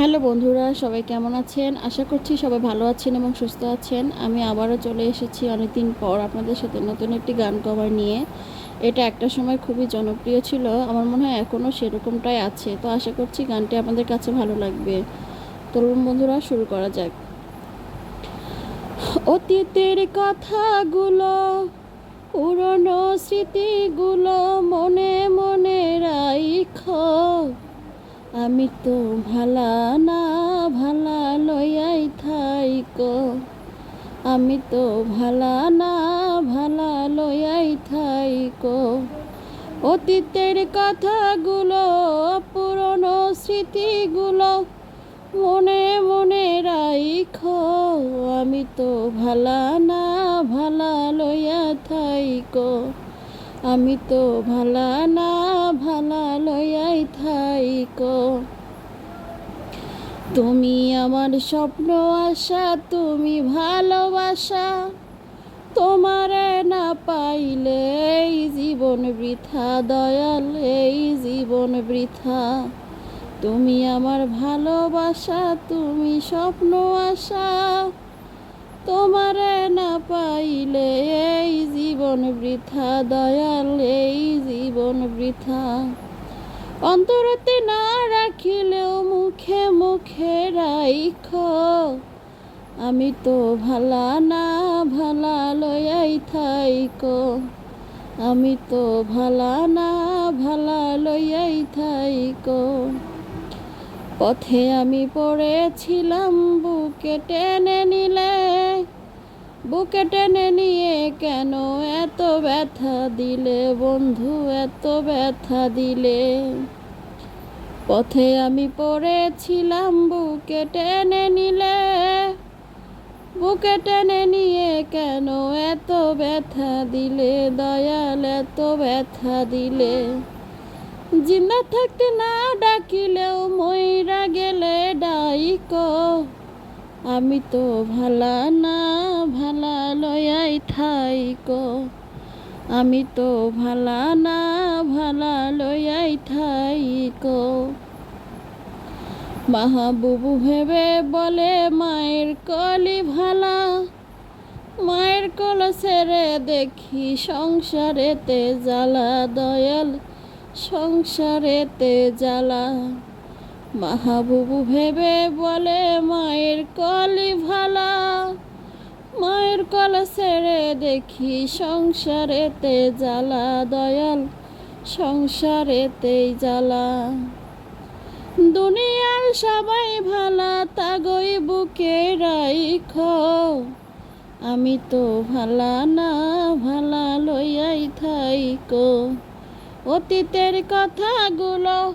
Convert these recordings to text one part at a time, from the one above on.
Hello বন্ধুরা, সবাই কেমন আছেন? আশা করছি সবাই ভালো আছেন এবং সুস্থ আছেন। আমি আবারও চলে এসেছি অনেকদিন পর আপনাদের সাথে নতুন একটি গান কভার নিয়ে। এটা একটা সময় খুবই জনপ্রিয় ছিল, আমার মনে হয় এখনও সেরকমটাই আছে। তো আশা করছি গানটি আপনাদের কাছে ভালো লাগবে। তরুণ বন্ধুরা, শুরু করা যাক। অতীতের কথাগুলো, পুরনো স্মৃতিগুলো মনে মনে রাইখো। আমি তো ভালা না, ভালা লইয়াই থাইকো। আমি তো ভালা না, ভালা লইয়াই থাইকো। অতীতের কথাগুলো, পুরনো স্মৃতিগুলো মনে মনে রাইখ। আমি তো ভালা না, ভালা লইয়া থাইকো। আমি তো ভালা না, ভালা লইয়াই থাইকো। তুমি আমার স্বপ্ন, আশা, তুমি ভালোবাসা। তোমারে না পাইলে এই জীবন বৃথা, দয়াল এই জীবন বৃথা। তুমি আমার ভালোবাসা, তুমি স্বপ্ন, আশা। তোমারে না পাইলে এই জীবন বৃথা, দয়াল, এই জীবন বৃথা। অন্তরতে না রাখিলেও মুখে মুখে রাইখ। আমি তো ভালা না ভালা লয়াই থাইক। আমি তো ভালা না ভালা লয়াই থাইক। পথে আমি পড়েছিলাম, বুকে টেনে নিলে বুকে টেনে নিয়ে কেন এত ব্যথা দিলে বন্ধু, এত ব্যথা দিলে? পথে আমি পড়েছিলাম, বুকে টেনে নিলে। বুকে টেনে নিয়ে কেন এত ব্যথা দিলে? দয়াল, এত ব্যথা দিলে। জিন্দা থাকতে না ডাকিলেও ময়রা গেলে ডাইক। আমি তো ভালা না, ভালা লয়াই থাইক। আমি তো ভালা না, ভালা লয়াই থাইক। মাহাবুবু ভেবে বলে, মায়ের কলি ভালা। মায়ের কল সেরে দেখি সংসারেতে জ্বালা, দয়াল। সংসারেতে জ্বালা। মাহাবুবু ভেবে বলে, মায়ের কলি ভালা, মায়ের কল ছেড়ে দেখি সংসারেতে জ্বালা দয়াল সংসারেতেই জ্বালা। দুনিয়ার সবাই ভালা তাগই বুকে রাইখ। আমি তো ভালা না, ভালা লইয়াই থাইকো। অতীতের কথাগুলো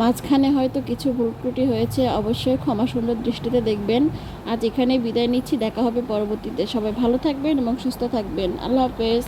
মাঝখানে হয়তো কিছু ভুল ত্রুটি হয়েছে, অবশ্যই ক্ষমা সুন্দর দৃষ্টিতে দেখবেন। আজ এখানে বিদায় নিচ্ছি, দেখা হবে পরবর্তীতে। সবাই ভালো থাকবেন এবং সুস্থ থাকবেন। আল্লাহ হাফেজ।